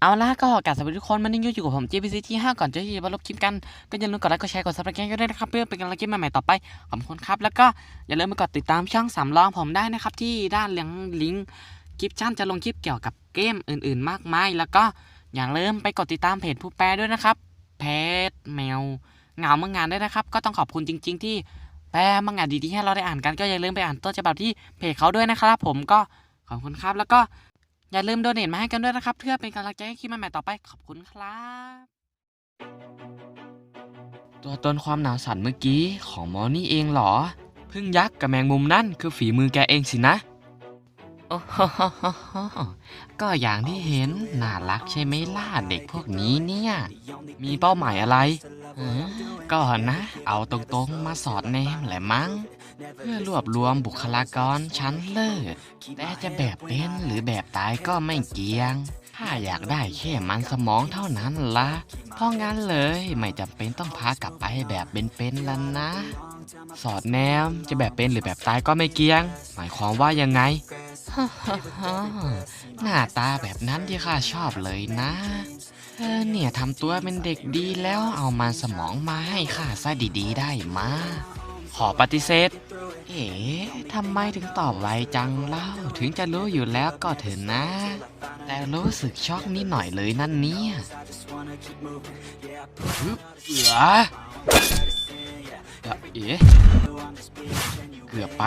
เอาล่ะก็กราบสวัสดีทุกคนมันนิ่งอยู่กับผม JPC ที่5ก่อนจะที่จะมาลบคลิปกัน ก็อย่าลืมกดไลค์กดแชร์กดซับสไครต์กันด้วยนะครับเพื่อเป็นกำลังใจใหม่ๆต่อไปขอบคุณครับ แล้วก็อย่าลืมไปกดติดตามช่องสำรองผมได้นะครับ ที่ด้านเลี้ยงลิงก์คลิปชั่นจะลงคลิปเกี่ยวกับเกมอื่นๆ มากมาย แล้วก็อย่าลืมไปกดติดตามเพจผู้แปลด้วยนะครับเพจแมวเหงาเมังงานด้วยนะครับ ก็ต้องขอบคุณจริง ๆ ที่แปลมังงานดีๆให้เราได้อ่านกันก็อย่าลืมไปอ่านต้นฉบับที่เพจเขาด้วยนะครับ ผมก็ขอบคุณครับแล้วก็ อย่าลืมโดเนทมาให้กันด้วยนะครับ เพื่อเป็นกำลังใจให้คลิปใหม่ๆต่อไปขอบคุณครับ ตัวตนความหนาวสั่นเมื่อกี้ของมอนี่เองเหรอพึ่งยักษ์กับแมงมุมนั่นคือฝีมือแกเองสินะโอ้โหก็อย่างที่เห็น น่ารักใช่ไหมล่ะเด็กพวกนี้เนี่ย มีเป้าหมายอะไร ก็นะ เอาตรงๆมาสอดแนมแหละมั้ง เพื่อรวบรวมบุคลากรชั้นเลิศแต่จะแบบเป็นหรือแบบตายก็ไม่เกี่ยง ถ้าอยากได้แค่มันสมองเท่านั้นละเพราะงั้นเลยไม่จำเป็นต้องพากลับไปแบบเป็นๆแล้วนะ สอดแนมจะแบบเป็นหรือแบบตายก็ไม่เกี่ยง หมายความว่ายังไงหน้าตาแบบนั้นที่ข้าชอบเลยนะเธอเนี่ยทำตัวเป็นเด็กดีแล้วเอามันสมองมาให้ข้าซะดีๆได้มา ขอปฏิเสธ เอ๋ทำไมถึงตอบไวจังเล่า ถึงจะรู้อยู่แล้วก็เถอะนะ แต่รู้สึกช็อกนิดหน่อยเลยนั่นเนี่ยฮึบเอือะเอ๋เกือบไป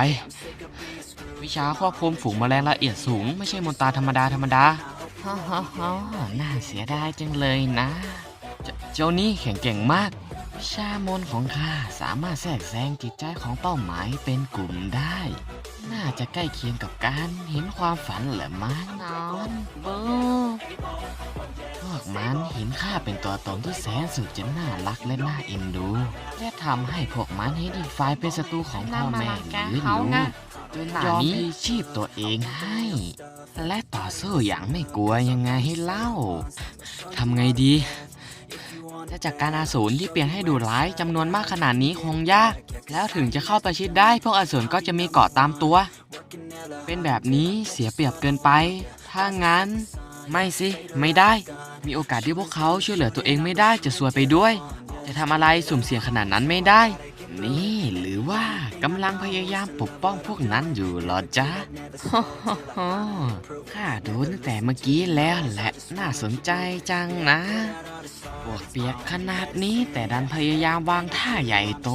วิชาควบคุมฝูงแมลงละเอียดสูง ไม่ใช่มนตาธรรมดาธรรมดาฮ่าฮ่าฮ่าน่าเสียดายจังเลยนะ เจ้านี่แข็งเก่งมาก ชามนของข้าสามารถแทรกแซงจิตใจของเป้าหมายเป็นกลุ่มได้ น่าจะใกล้เคียงกับการเห็นความฝันเหรือมานอนบพวกมันเห็นข้าเป็นตัวตนที่แสนสุดจะน่ารักและน่าเอ็นดู และทำให้พวกมันเห็นอีกฝ่ายเป็นศัตรูของพ่อแม่หรือลูกจนยอมพลีชีพตัวเองให้ และต่อสู้อย่างไม่กลัวยังไงให้เล่าทำไงดี จะจัดการอาสูรที่เปลี่ยนให้ดูร้ายจำนวนมากขนาดนี้คงยาก แล้วถึงจะเข้าประชิดได้ พวกอสูรก็จะมีเกาะตามตัว เป็นแบบนี้เสียเปรียบเกินไป ถ้างั้น ไม่สิ ไม่ได้ มีโอกาสที่พวกเขาช่วยเหลือตัวเองไม่ได้จะซวยไปด้วย จะทำอะไรสุ่มเสี่ยงขนาดนั้นไม่ได้ นี่หรือว่ากำลังพยายามปกป้องพวกนั้นอยู่เหรอจ๊ะข้าดูตั้งแต่เมื่อกี้แล้วแหละน่าสนใจจังนะพวกเปียกขนาดนี้แต่ดันพยายามวางท่าใหญ่โต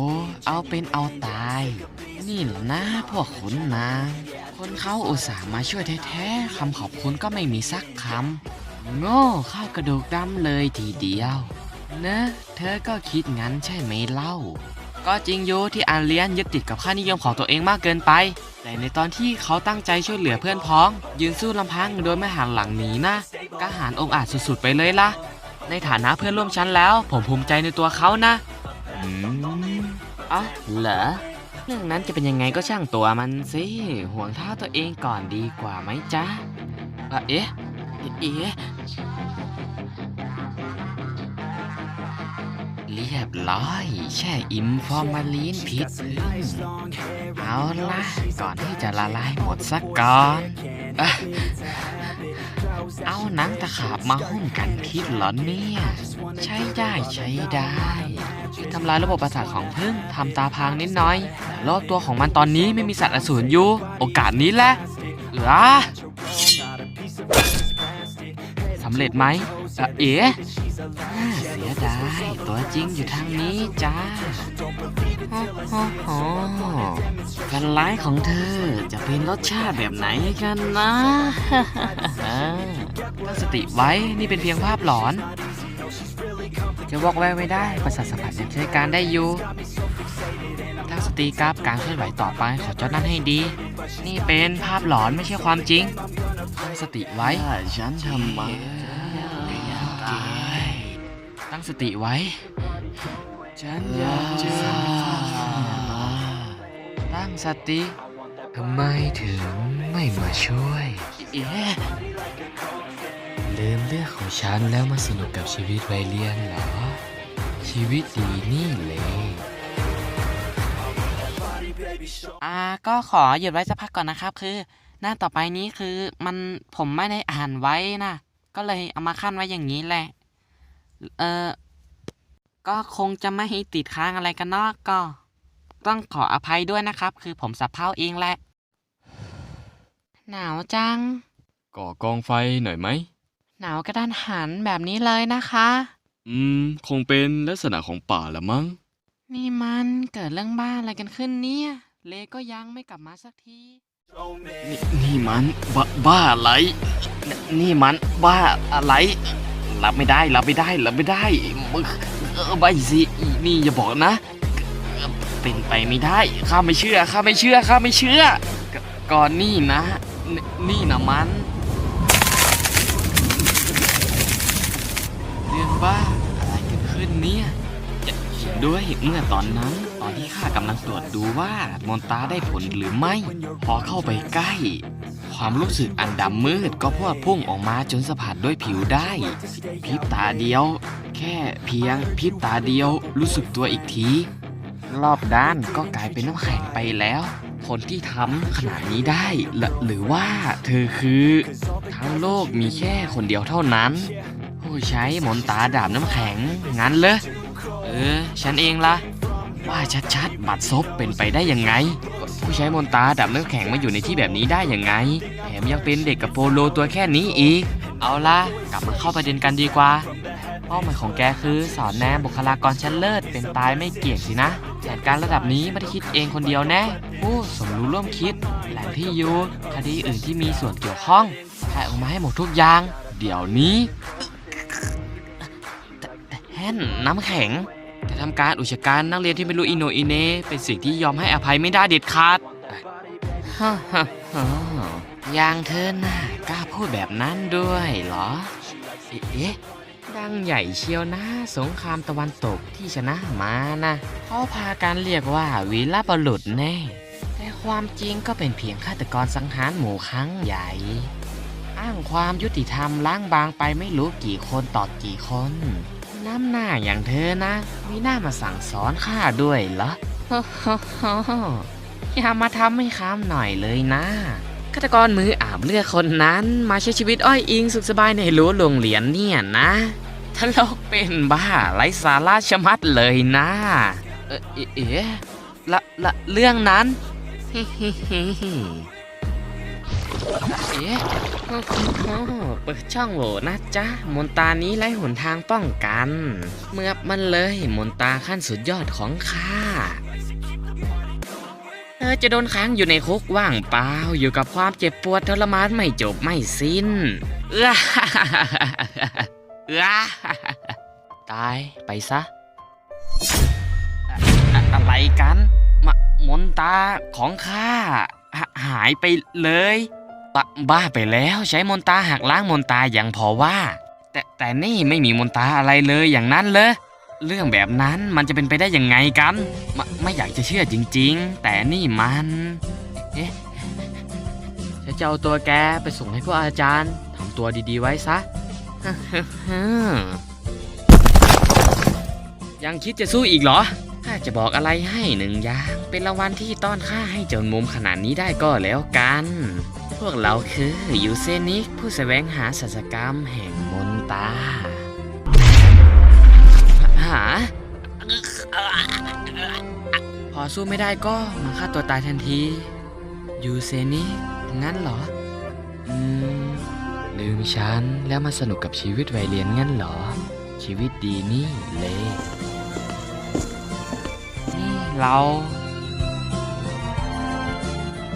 เอาเป็นเอาตาย นี่แหละนะพวกขุนนางคนเขาอุตส่าห์มาช่วยแท้ๆคำขอบคุณก็ไม่มีสักคำโง่เข้ากระดูกดำเลยทีเดียวเนอะเธอก็คิดงั้นใช่ไหมเล่า ก็จริงอยู่ที่อาเลียนยึดติดกับค่านิยมของตัวเองมากเกินไป แต่ในตอนที่เขาตั้งใจช่วยเหลือเพื่อนพ้อง ยืนสู้ลำพังโดยไม่หันหลังหนีนะกล้าหาญองอาจสุดๆไปเลยล่ะ ในฐานะเพื่อนร่วมชั้นแล้ว ผมภูมิใจในตัวเขานะอืมอ๋อเหรอเรื่องนั้นจะเป็นยังไงก็ช่างตัวมันสิห่วงเท้าตัวเองก่อนดีกว่าไหมจ๊ะอะเอ๊ะเอ๊ะ บร้อย แช่อิมฟอร์มาลีนพิษพึ่งเอาละก่อนที่จะละลายหมดสักก่อน เอาหนังตะขาบมาหุ้มกันพิษเหรอเนี่ย ใช้ได้ใช้ได้ทำลายระบบประสาทของพึ่งทำตาพางนิดหน่อยแต่รอบตัวของมันตอนนี้ไม่มีสัตว์อสูรอยู่ โอกาสนี้แหละเออสำเร็จไหมเอ่ อเอ๋อ่าเสียดายตัวจริงอยู่ทางนี้จ้าฮ่าฮ่าฮ่ากันร้ายของเธอจะเป็นรสชาติแบบไหนกันนะตั้งสติไว้นี่เป็นเพียงภาพหลอน จะวอกแววไม่ได้ประสาทสัมผัสยังใช้การได้อยู่ตั้งสติกับการเคลื่อนไหวต่อไปขอเจ้านั่นให้ดี นี่เป็นภาพหลอนไม่ใช่ความจริงตั้งสติไว้ฉันทำไม ตั้งสติไว้ ฉันอยากจะตั้งสติทำไมถึงไม่มาช่วยเอ๊ะลืมเรื่องของฉันแล้วมาสนุกกับชีวิตวัยเรียนเหรอ ชีวิตดีนี่เลยอ่าก็ขอหยุดไว้สักพักก่อนนะครับ คือ หน้าต่อไปนี้คือมันผมไม่ได้อ่านไว้นะ ก็เลยเอามาขั้นไว้อย่างนี้แหละ เออก็คงจะไม่ให้ติดค้างอะไรกันเนอกก็ ต้องขออภัยด้วยนะครับ คือผมสับเพร่าเองแหละ หนาวจัง ก่อกองไฟหน่อยไหม หนาวกระด้านหันแบบนี้เลยนะคะ อืม คงเป็นลักษณะของป่าละมั้ง นี่มันเกิดเรื่องบ้าอะไรกันขึ้นเนี่ย เลก็ยังไม่กลับมาสักที นี่นี่มันบ้าบ้าอะไรนี่มันบ้าอะไร รับไม่ได้รับไม่ได้รับไม่ได้มึงเออไม่สินี่อย่าบอกนะ เป็นไปไม่ได้ข้าไม่เชื่อข้าไม่เชื่อข้าไม่เชื่อ ก่อนนี่นะ นี่นะมันเรื่องบ้าอะไรกันขึ้นเนี่ยจะเขียนด้วยเมื่อตอนนั้นตอนที่ข้ากำลังตรวจดูว่ามนตาได้ผลหรือไม่ พอเข้าไปใกล้ ความรู้สึกอันดำมืดก็พรวดพุ่งออกมาจนสัมผัสด้วยผิวได้พริบตาเดียว แค่เพียงพริบตาเดียวรู้สึกตัวอีกที รอบด้านก็กลายเป็นน้ำแข็งไปแล้ว คนที่ทำขนาดนี้ได้หรือหรือว่าเธอคือ ทั้งโลกมีแค่คนเดียวเท่านั้น ผู้ใช้มนตาดาบน้ำแข็งงั้นเลยเออ ฉันเองละ ว่าชัดๆบัตรซบเป็นไปได้ยังไง ผู้ใช้มนตาดาบน้ำแข็งมาอยู่ในที่แบบนี้ได้ยังไง แถมยังเป็นเด็กกับโปโลตัวแค่นี้อีก เอาล่ะกลับมาเข้าประเด็นกันดีกว่าเป้าหมายของแกคือสอนแนมบุคลากรชั้นเลิศเป็นตายไม่เกี่ยงสินะแผนการระดับนี้ไม่ได้คิดเองคนเดียวแน่ผู้สมรู้ร่วมคิดแหล่งที่อยู่คดีอื่นที่มีส่วนเกี่ยวข้องถ่ายออกมาให้หมดทุกอย่าง เดี๋ยวนี้แท่นน้ำแข็ง จะทำการอุชการนักเรียนที่ไม่รู้อิโนอิเนเป็นสิ่งที่ยอมให้อภัยไม่ได้เด็ดขาดฮ่าฮ่าฮ่าอย่างเธอน่ะกล้าพูดแบบนั้นด้วยเหรอ เอ๊ะดังใหญ่เชียวนะ สงครามตะวันตกที่ชนะมานะเขาพากันเรียกว่าวีรบุรุษแน่ แต่ความจริงก็เป็นเพียงฆาตกรสังหารหมู่ครั้งใหญ่ อ้างความยุติธรรมล้างบางไปไม่รู้กี่คนต่อกี่คน น้ำหน้าอย่างเธอนะ มีหน้ามาสั่งสอนข้าด้วยเหรออย่ามาทำให้ค้ามหน่อยเลยนะฆาตกรมืออาบเลือดคนนั้นมาใช้ชีวิตอ้อยอิงสุขสบายในรั้วโรงเรียนเนี่ยนะทะลกเป็นบ้าไร้สาระชะมัดเลยนะ เอ๊ะเอ๊ะเอ๊ะละละเรื่องนั้นเอ๊ะ โอ้โหเปิดช่องโหว่นะจ๊ะ มนตานี้ไร้หนทางป้องกัน เมื่อมันเลยมนตาขั้นสุดยอดของข้าเธอจะโดนค้างอยู่ในคุกว่างเปล่า อยู่กับความเจ็บปวดทรมานไม่จบไม่สิ้นเอื้อเอื้อตายไปซะ อะไรกันมมนตาของข้าหายไปเลย บบ้าไปแล้วใช้มนตาหักล้างมนตาอย่างพอว่า แต่แต่นี่ไม่มีมนตาอะไรเลยอย่างนั้นเลยเรื่องแบบนั้นมันจะเป็นไปได้ยังไงกันไมไม่อยากจะเชื่อจริง ๆ แต่นี่มันเอ๊ะฉันจะเอาตัวแกไปส่งให้พวกอาจารย์ทำตัวดีๆไว้ซะ ยังคิดจะสู้อีกเหรอ ถ้าจะบอกอะไรให้หนึ่งอย่างเป็นรางวัลที่ต้อนข้าให้จนมุมขนาดนี้ได้ก็แล้วกัน พวกเราคือยูเซนิกผู้แสวงหาศัสกรรมแห่งมนตราหา พอสู้ไม่ได้ก็มาฆ่าตัวตายทันทียูเซนิงั้นเหรอ อืม ลืมฉันแล้วมาสนุกกับชีวิตวัยเรียนงั้นเหรอ ชีวิตดีนี่เลยนี่เรา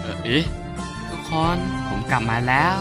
เอ่อเอ๊ะทุก คน ผมกลับมาแล้ว